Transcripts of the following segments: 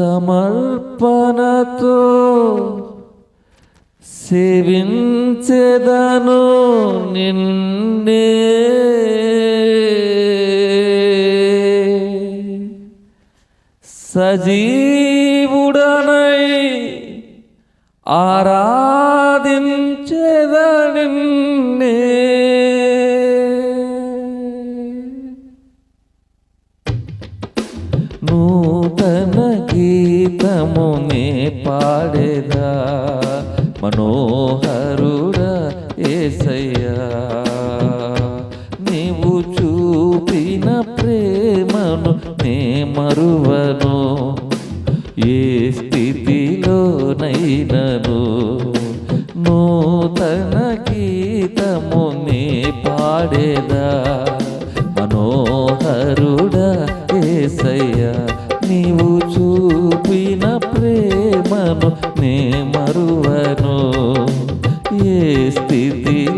సమర్పణతో సేవించెదను నిన్నే. సజీవుడనై ఆరాధించెద పాడేదా? మనోహరుడ ఏసయ్యా నీవు చూపిన ప్రేమను నే మరువను ఏ స్థితిలోనైనను నూతన గీతము నీ పాడేదా? మనోహరుడా ఏసయ్యా నీవు చూపిన ప్రేమను నే మరువను. ఏ స్థితిలోనైనను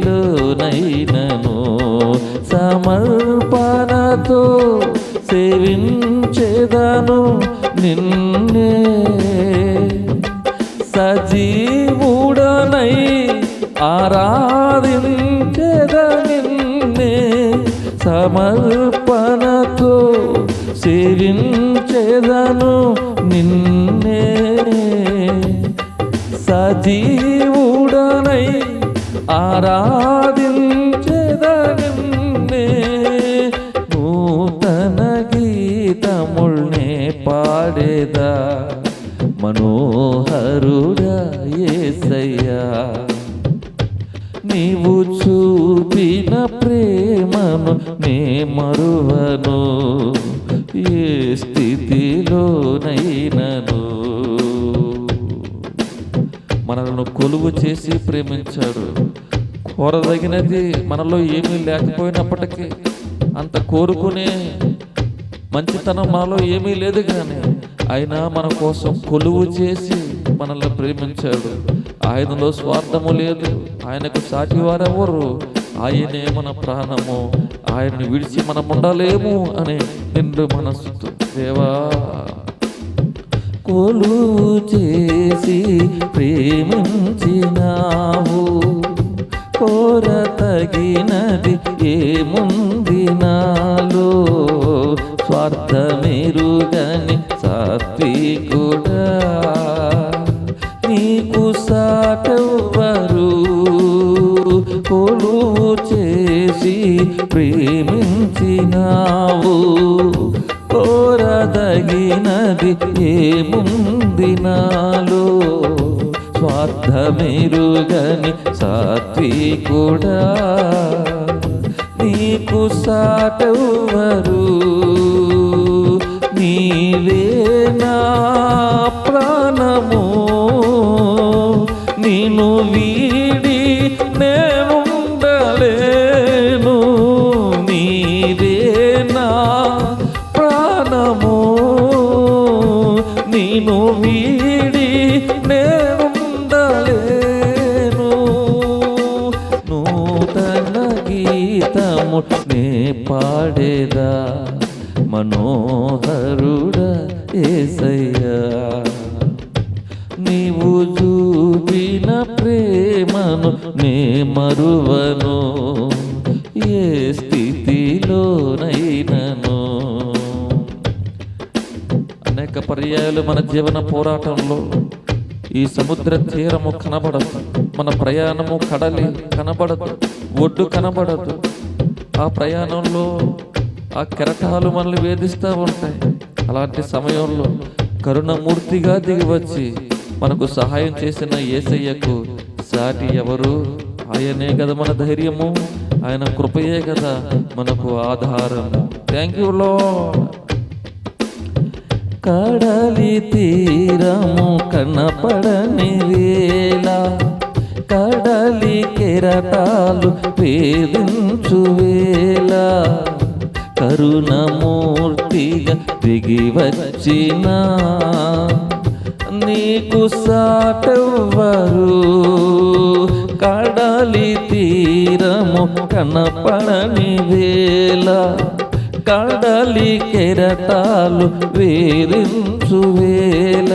సమర్పణతో సేవించేదాను నిన్నే. సజీవుడనై ఆరాధించేద నిన్నే. సమర్పణతో సేవించేదను నిన్నే. సజీవుడనై ఆరాధించెద నూతన గీతముల్నే పాడేదా మనోహరుడా ఏసయ్యా. నీవు చూపిన ప్రేమను నే మరువను. ఏ స్థితిలోనైనను? మనలను కొలువు చేసి ప్రేమించాడు. కోరదగినది మనలో ఏమీ లేకపోయినప్పటికీ అంత కోరుకునే మంచితనం మనలో ఏమీ లేదు కానీ అయినా మన కోసం కొలువు చేసి మనల్ని ప్రేమించాడు. ఆయనలో స్వార్థము లేదు. ఆయనకు సాటి వారెవరు? ఆయనే మన ప్రాణము. ఆయన్ని విడిచి మనం ఉండలేము అనే నిండు మనస్సుతో దేవా కోలు చేసి ప్రేమించినావు. కోర తగినది ఏముంది నాలో? స్వార్థమెరుగని సాత్వికుడా కొలువు చేసి ప్రేమించినావు. కోరదగినది ఏముంది నాలో? స్వార్థమెరుగని సాత్వికుడా నీకు సాటవరు నీవే నా ప్రాణము. పాడేదా మనోహరుడా ఏసయ్యా? నీవు చూపిన ప్రేమను నే మరువను ఏ స్థితిలోనైనను. అనేక పర్యాయాలు మన జీవన పోరాటంలో ఈ సముద్ర తీరము కనబడదు మన ప్రయాణము కడలి కనబడదు ఒడ్డు కనబడదు. ఆ ప్రయాణంలో ఆ కెరటాలు మనల్ని వేధిస్తూ ఉంటాయి. అలాంటి సమయంలో కరుణమూర్తిగా దిగి వచ్చి మనకు సహాయం చేసిన ఏసయ్యకు సాటి ఎవరు? ఆయనే కదా మన ధైర్యము. ఆయన కృపయే కదా మనకు ఆధారము థ్యాంక్ యూ లో కడలి తీరము కనపడని వేళ కెరటాలు వేధించు వేళ కరుణమూర్తిగా దిగి వచ్చిన నీకు సాటవ్వరు కడలి తీరము కనపడని వేళ కడలి కెరటాలు వేరించు వేళ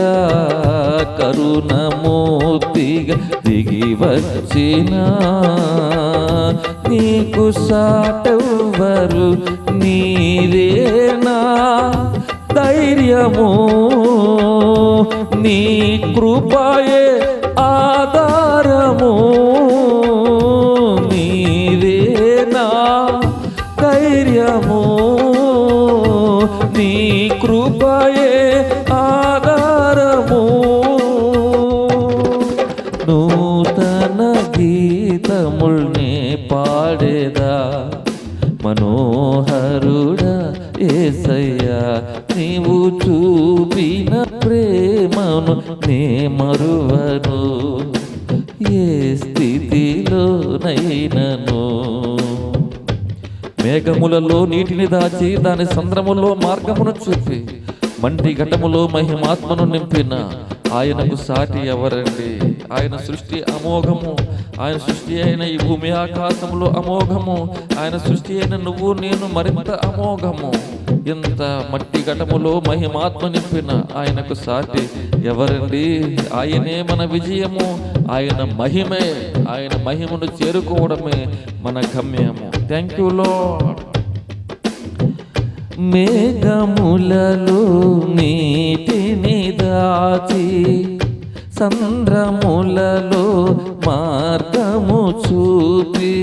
కరుణమూర్తిగా దిగి వచ్చిన నీకు సాటెవ్వరు నీరేనా ధైర్యము? నీ కృపయే ఆధారము? నీవేనా? ధైర్యము? నీ కృపయే ఆధారము. నూతన గీతముల్ని పాడేదా. మనోహరుడా ఏసయ్యా నీవు చూపిన ప్రేమను నే మరువను. ఏ స్థితిలోనైనను మేఘములలో నీటిని దాచి దాని సంద్రములో మార్గమును చూపి మంటి ఘటములో మహిమాత్మను నింపిన. ఆయనకు సాటి ఎవరండి? ఆయన సృష్టి అమోఘము. ఆయన సృష్టి అయిన ఈ భూమి ఆకాశములో అమోఘము. ఆయన సృష్టి అయిన నువ్వు నేను మరింత అమోఘము. ఇంత మట్టి ఘటములో మహిమాత్మ నింపిన ఆయనకు సాటి ఎవరండి? ఆయనే మన విజయము ఆయన మహిమే ఆయన మహిమను చేరుకోవడమే మన గమ్యము. థ్యాంక్ యూ లో మేఘములలో నీటిని దాచి సంద్రములలో మార్గము చూపి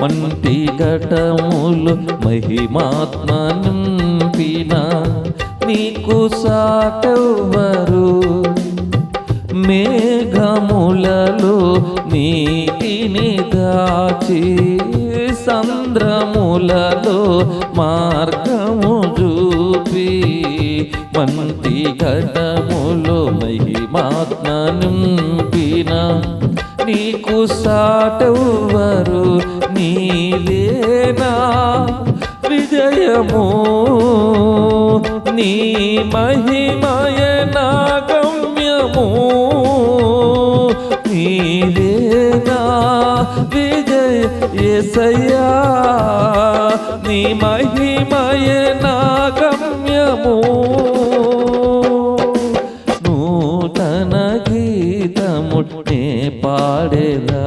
మంటి ఘటములు మహిమాత్మ నింపిన నీకు సాటెవ్వరు. మేఘములలో నీటిని దాచి సంద్రములలో మార్గము చూపి మంటి ఘటములు మహిమాత్మ నింపిన నీకు సాటెవ్వరు. నీవేనా? విజయము నీ మహిమయ గమ్యము నీవేనా? విజయ ఎసయ్యా నీ మహిమయ గమ్యము నూతన గీతముట్టే పాడేదా?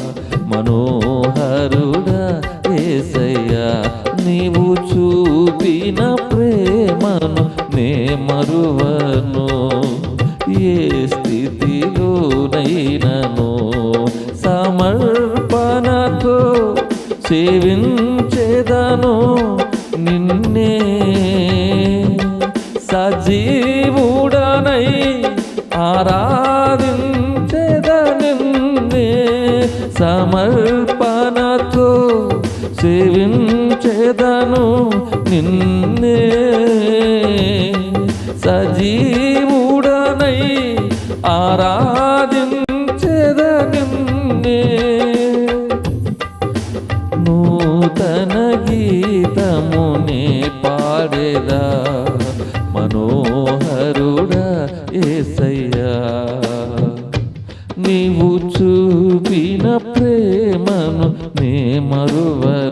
సేవించేదను నిన్నే. సజీవుడనై ఆరాధించేద నిన్నే. సమర్పణతో సేవించేదను నిన్నే. సజీవుడనై ఆరాధించేద మనోహరుడా ఏసయ్యా నీవు చూపిన ప్రేమను నే మరువరు.